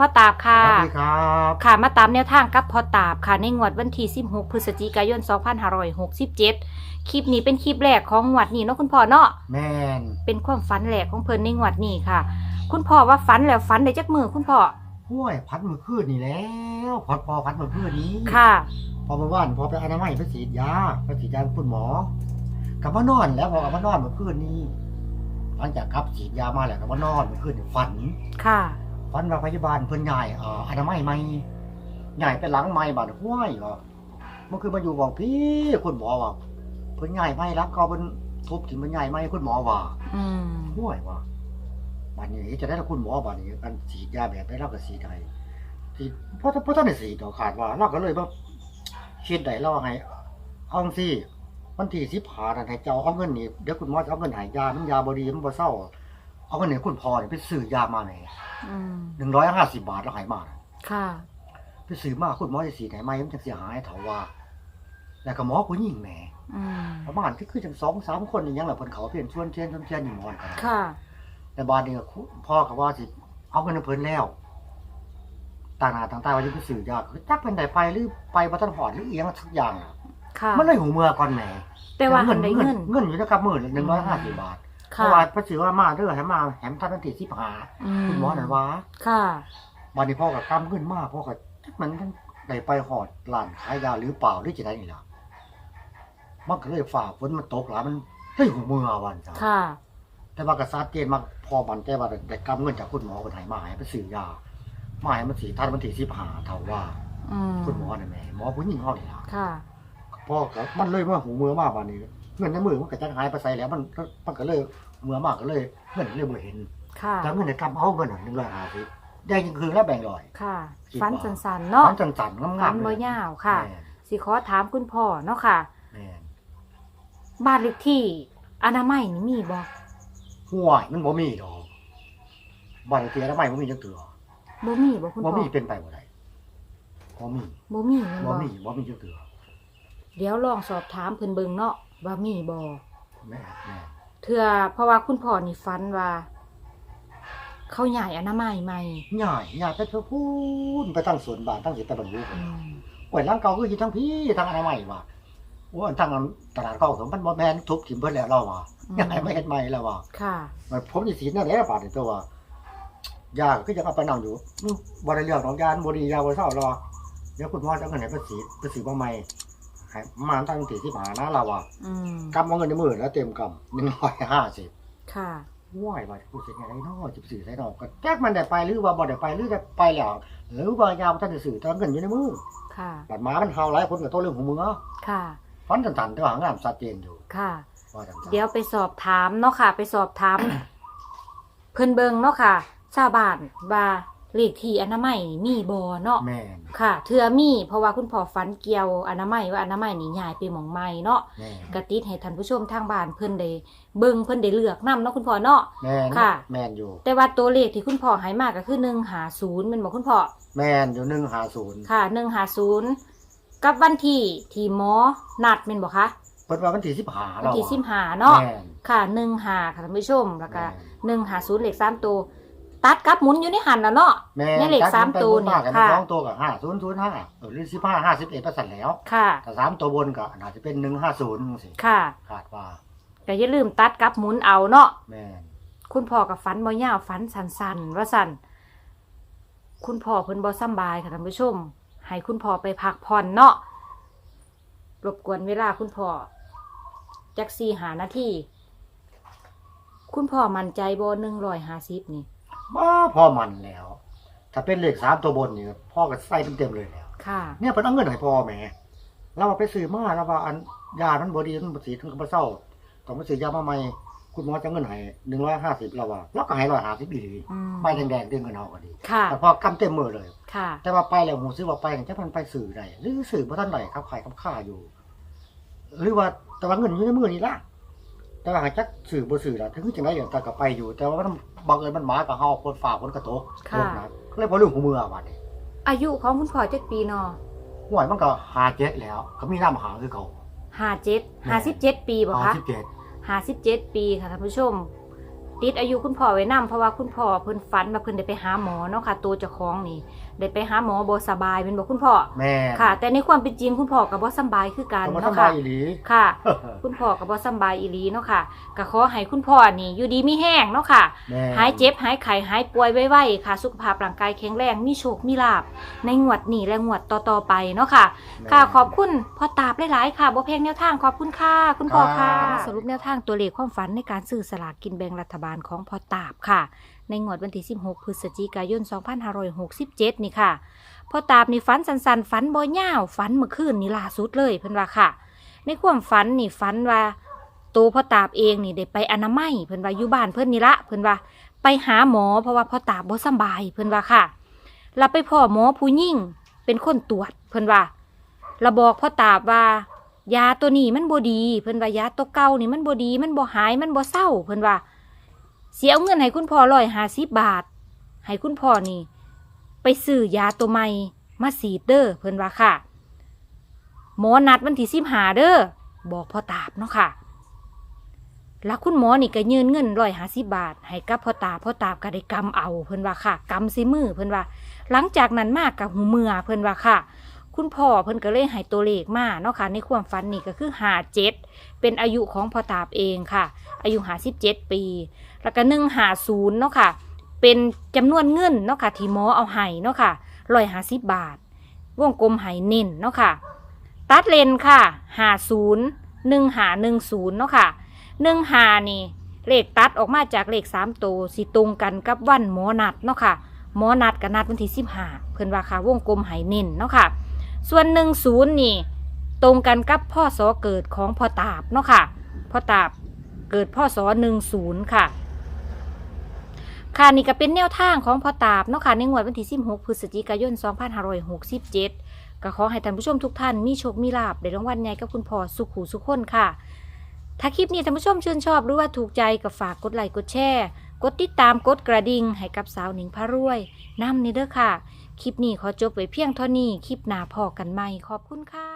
พ่อตาบค่ะ สวัสดีครับค่ะมาตามแนวทางกับพ่อตาบค่ะ ในงวดวันที่16พฤศจิกายน 2567 คลิปนี้เป็นคลิปแรกของงวดนี้เนาะคุณพ่อเนาะแมนเป็นความฝันแรกของเพิ่นในงวดนี้ค่ะ คุณพ่อว่าฝันแล้วฝันได้จักมือคุณพ่อห้วยพัดมือคืนนี่แล้วพอพอพัดมือคืนนี้ค่ะ พอเมื่อวานพอไปอนามัยไปฉีดยาไปฉีดยากับคุณหมอกลับมานอนแล้วพอกลับมานอนเมื่อคืนนี้หลังจากครับฉีดยามาแล้วกลับมานอนเมื่อคืนนี่ฝันค่ะ ฝันว่าพยาบาลเพิ่นใหญ่เอ่ออนามัยใหม่ใหญ่ไปหลังใหม่บาดห้วยก็เมื่อคืนมาอยู่บอกพี่คุณหมอว่าเพิ่นใหญ่ไม่รับเขาเพิ่นทุบถิ่นเพิ่นใหญ่ไม่คุณหมอว่าอืมห่วยว่ะบัดนี้จะได้ละคุณหมอบัดนี้อันฉีดยาแบบได้เราก็ฉีดได้ฉีดเพราะเพราะท่านได้ฉีดต่อขาดว่าเราก็เลยว่าคิดได้เราให้เอาจังซี่วันที่สิบหานั่นให้เจ้าเอาเงินนี่เดี๋ยวคุณหมอจะเอาเงินใหายยามันยาบดีมันบ่เศร้า เอาเงินนี่คุณพ่อนี่ไปซื้อยามาแหน่อืมหนึ่งร้อยห้าสิบบาทแล้วใหายมาน่ะค่ะ ไปซื้อมาคุณหมอจะฉีดไหนไหมมันจะเสียหายเถาว่า แล้วก็หมอผู้หญิงแหมอืมประมาณที่คือจังสองสามคนนี่ยังแหละเพิ่นเขาเปลี่ยนชวนเทียนชวนเทียนอยู่หมอนกันค่ะ แต่บาดนี้ก็พ่อก็ว่าสิเอาเงินให้เพิ่นแล้วต่างหน้าต่างตาว่าจะไปสื่อยากคือจักเป็นไดไปหรือไปบ่ทันหอดหรือเอียงสักอย่างน่ะค่ะ มันเลยหูเมื่อก่อนแหมแต่ว่าหันได้เงิน เงินอยู่นะครับมื้อละ150บาท เพค่ะราะว่าพระสิว่ามาเด้อให้มาแหมทันวันที่15อืมคุณหมอนั่นว่าค่ะบาดนี้พ่อก็กำเงินมาพ่อก็จักมันได้ไปหอดร้านขายยาหรือเปล่าหรือจะได้นี่ล่ะมันก็เลยฝ่าฝนมันตกหลายมันเฮ้ยหูเมื่อวันจ้ะค่ะ แต่ว่ากษัตริย์เกณฑ์มาพอมันแต่ว่าได้กำเงินจากคุณหมอคนไหนมาให้ไปซื้อยามาให้มันสีท่านมันถีสิบหาเท่าว่า อืมคุณหมอนี่นแหม่หมอผู้หญิงเขานี่ล่ะ ค่ะ พ่อก็มันเลยว่าหูมือมากวันนี้ เงินในมือมันก็จะหายไปใส่แล้วมันมันก็เลยมือมากก็เลยเงินเลยบ่เห็นค่ะแต่เงินในกำเอาเงินหนึ่งร้อยห้าสิบได้จริงคือแล้วแบ่งร้อยค่ะคิดฟันว่าสันๆเนาะมันจันๆงามฟันๆบ่เลยยาวค่ะแม่นสิขอถามคุณพ่อเนาะค่ะแม่นบ้านเลขที่อนามัยนี่มีบ่ห่วยมันบ่มีดอกบ้านเลขที่แล้วไม่บ่มีจังเตือบ่มีบ่คุณบ่พ่อมีเป็นไปบ่ได้บ่มีบ่มีแม่นบ่บ่มีบ่มีจังเตือเดี๋ยวลองสอบถามเพิ่นเบิ่งเนาะ ว่ามีบ่แม่แม่เทื่อเพราะว่าคุณพ่อนี่ฝันว่า เขาย้ายอนามัยใหม่ง่ายง่ายไปเพื่อพูนไปตั้งสวนบ้านตั้งสิแต่บรรลุอืมโอ้ยร่างเก่าคืออยู่ทั้งพี่ทั้งอนามัยว่ะโอ้ยทั้งตลาดเก่าของมันบ่แม่นทุบถิ่มเพิ่นแล้วเราว่ะยังไงไม่เฮ็ดใหม่แล้วว่ะค่ะมันผมสิสีนั่นแหละบาดนี่ตัวว่ายาก็ยังเอาไปนั่งอยู่อื้อบ่ได้เรื่องของยานบ่ดียาบ่เศร้ารอเดี๋ยวคุณพ่อจะเอาเงินให้ไปสีไปสีมาใหม่ ให้มาตั้งที่ที่หานะเราว่ะอืมกำเอาเงินในมือแล้วเต็มกำ150ค่ะ ว้ายว่าผู้เสียอะไรเนาะจิบสื่อใส่ดอกก็แจ๊กมันได้ไปหรือว่าบ่ได้ไปหรือจะไปแล้วหรือว่ายามท่านจะสื่อตอนเงินอยู่ในมือค่ะ บัดหมามันเฮาหลายคนกับตัวเรื่องของมึงเนาะค่ะ ฟันตันๆแต่ว่าหางามชัดเจนอยู่ค่ะ ว่าจังซั่นเดี๋ยวไปสอบถามเนาะค่ะ ไปสอบถาม เพิ่นเบิงเนาะค่ะ ชาวบ้านว่า เลขที่อนามัยนี่มีบ่เนาะแม่นค่ะเทื่อมีเพราะว่าคุณพ่อฝันเกี่ยวอนามัยว่าอนามัยนี่ย้ายไปหม่องใหม่เนาะแม่นกระติดให้ท่านผู้ชมทางบ้านเพิ่นได้เบิ่งเพิ่นได้เลือกนํเนาะคุณพ่อเนาะ แม่นค่ะ แม่นอยู่ แต่ว่าตัวเลขที่คุณพ่อให้มาก็คือ150แม่นบ่คุณพ่อแม่นอยู่150ค่ะ150กับวันที่ที่หมอนัดแม่นบ่คะเพิ่นว่าวันที่15วันแล้วที่15เนาะแม่นค่ะ15ค่ะท่านผู้ชมแล้วก็แม่นหนึ่งหาศูนย์เลขสามตัว ตัดกับหมุนอยู่ในหันนะเนาะ แม่นี่เลขสามตัวเนี่ยค่ะค่ะ สองตัวก็5005เออหรือ15 51ประสันแล้วค่ะถ้าสามตัวบนก็น่าจะเป็น150จังซี่ค่ะคาดว่าก็อย่าลืมตัดกับหมุนเอาเนาะ แม่นคุณพ่อกับฟันบ่ยาวฟันสันๆว่าสันคุณพ่อเพิ่นบ่สำบายค่ะท่านผู้ชม ให้คุณพ่อไปพักผ่อนเนาะ รบกวนเวลาคุณพ่อจักสี่หานาที คุณพ่อมั่นใจบ่หนึ่งร้อยห้าสิบนี่ บ้าพอมันแล้ว ถ้าเป็นเลขสามตัวบนนี่พ่อก็ใส่เต็มๆเลยแล้ว ค่ะ เนี่ยเพิ่นเอาเงินให้พ่อแหมเราเอาไปซื้อมาแล้วว่าอันยามันบ่ดีมันบ่สีถึงกับบ่เศร้าต้องไปซื้อยามาใหม่คุณหมอจะเอาเงินให้150แล้วว่าเราก็ให้150อีหลีอืม ใบแดงๆเด้งเงินเฮาก็ดีค่ะ แต่พอกำเต็มมือเลย ค่ะ แต่ว่าไปแล้วหูซื้อว่าไปนี่จะมันไปซื้อได้หรือซื้อบ่ทันได้ครับขายกับค่าอยู่ หรือว่าแต่ว่าเงินอยู่ในมือนี่ล่ะแต่ว่าหากจักซื้อบ่ซื้อล่ะถึงจังได๋อย่างแต่ก็ไปอยู่ แต่ว่ามัน บังเอิญมันหมากับเฮาคนฝ่าคนกระตกค่ะ ตกนะก็เลยบ่ลืมหูมือว่านี่อายุของคุณพ่อจักปีเนาะห่วยมันก็หาเจ็ดแล้วเขามีน้ำหาคือเขาห้าเจ็ดห้าสิบเจ็ดปีบ่หาคะสิบเจ็ดห้าสิบเจ็ดปีค่ะท่านผู้ชม ติดอายุคุณพ่อไว้นํเพราะว่าคุณพ่อเพิ่นฝันว่าเพิ่นได้ไปหาหมอเนาะค่ะตัวเจ้าของนี่ได้ไปหาหมอบ่สบายเป็นบ่คุณพ่อ แม่ค่ะ แต่ในความเป็นจริงคุณพ่อก็บ่สำบายคือกันก็บ่เนาะทำบาค่ะ ยอีหลี ค่ะ คุณพ่อก็บ่สำบายอีหลีเนาะค่ะก็ขอให้คุณพ่อนี่อยู่ดีมีแห้งเนาะค่ะ แม่หายเจ็บหายไข้หายป่วยไวๆค่ะ สุขภาพร่างกายแข็งแรงมีโชคมีลาบ ในงวดนี้และงวดต่อๆไปเนาะค่ะ แม่ ค่ะขอบคุณพ่อตาบหลายๆค่ะบ่เพลงแนวทางขอบคุณค่ะ คุณพ่อค่ะ ครับมาสรุปแนวทางตัวเลขความฝันในการซื้อสลากกินแบ่งรัฐบาลของพ่อตาบค่ะในงวดวันที่ 16 พฤศจิกายน 2567 นี่ค่ะพ่อตาบนี่ฝันสันๆฝันบ่ยาวฝันเมื่อคืนนี่ล่าสุดเลยเพิ่นว่าค่ะ ในความฝันนี่ฝันว่าตัวพ่อตาบเองนี่ได้ไปอนามัยเพิ่นว่าอยู่บ้านเพิ่นนี่ละเพิ่นว่าไปหาหมอเพราะว่าพ่อตาบบ่สบายเพิ่นว่าค่ะแล้วไปพ่อหมอผู้ยิ่งเป็นคนตรวจเพิ่นว่าเราบอกพ่อตาบว่ายาตัวนี้มันบ่ดี เพิ่นว่ายาตัวเก่านี่มันบ่ดี มันบ่หายมันบ่เศร้าเพิ่นว่า เสียเอาเงินให้คุณพ่อร้อยห้าสิบบาท ให้คุณพ่อนี่ ไปซื้อยาตัวใหม่มาสีดเด้อเพิ่นว่าค่ะ หมอนัดวันที่สิบหาเด้อบอกพ่อตาบเนาะค่ะ แล้วคุณหมอนี่ก็ยืนเงินร้อยห้าสิบบาท ให้กับพ่อตาพ่อตาบก็ได้กำเอาเพิ่นว่าค่ะกำใส่มือเพิ่นว่า หลังจากนั้นมากกับหูเมือเพิ่นว่าค่ะคุณพ่อเพิ่นก็เลยให้ตัวเลขมาเนาะค่ะในความฝันนี่ก็คือหาเจ็ดเป็นอายุของพ่อตาบเองค่ะ อายุหาสิบเจ็ดปี แล้วก็หนึ่งหาศูนย์เนาะค่ะ เป็นจำนวนเงินเนาะค่ะที่หมอเอาให้เนาะค่ะร้อยหาสิบบาท วงกลมให้เน้นเนาะค่ะ ตัดเลนค่ะหาศูนย์หนึ่งหาหนึ่งศูนย์เนาะค่ะหนึ่งหานี่เลขตัดออกมาจากเลขสามตัวสิตรงกันกับวันหมอนัดเนาะค่ะ หมอนัดกับนัดวันที่สิบห้าเพิ่นว่าค่ะวงกลมให้เน้นเนาะค่ะ ส่วนหนึ่งศูนย์นี่ตรงกันกับพ่อสอเกิดของพ่อตาบเนาะค่ะพ่อตาบเกิดพ่อสอหนึ่งศูนย์ค่ะ ค่ะนี่ก็เป็นแนวทางของพ่อตาบเนาะค่ะในงวดวันที่16พฤศจิกายน 2567 ก็ขอให้ท่านผู้ชมทุกท่านมีโชคมีลาบได้รางวัลใหญ่กับคุณพ่อสุขหูสุขคนค่ะ ถ้าคลิปนี้ท่านผู้ชมชื่นชอบหรือว่าถูกใจก็ฝากกดไลค์กดแชร์กดติดตามกดกระดิ่งให้กับสาวหนิงพระรวยน้ำนี่เด้อค่ะ คลิปนี้ขอจบไว้เพียงเท่านี้คลิปหน้าพอกันใหม่ขอบคุณค่ะ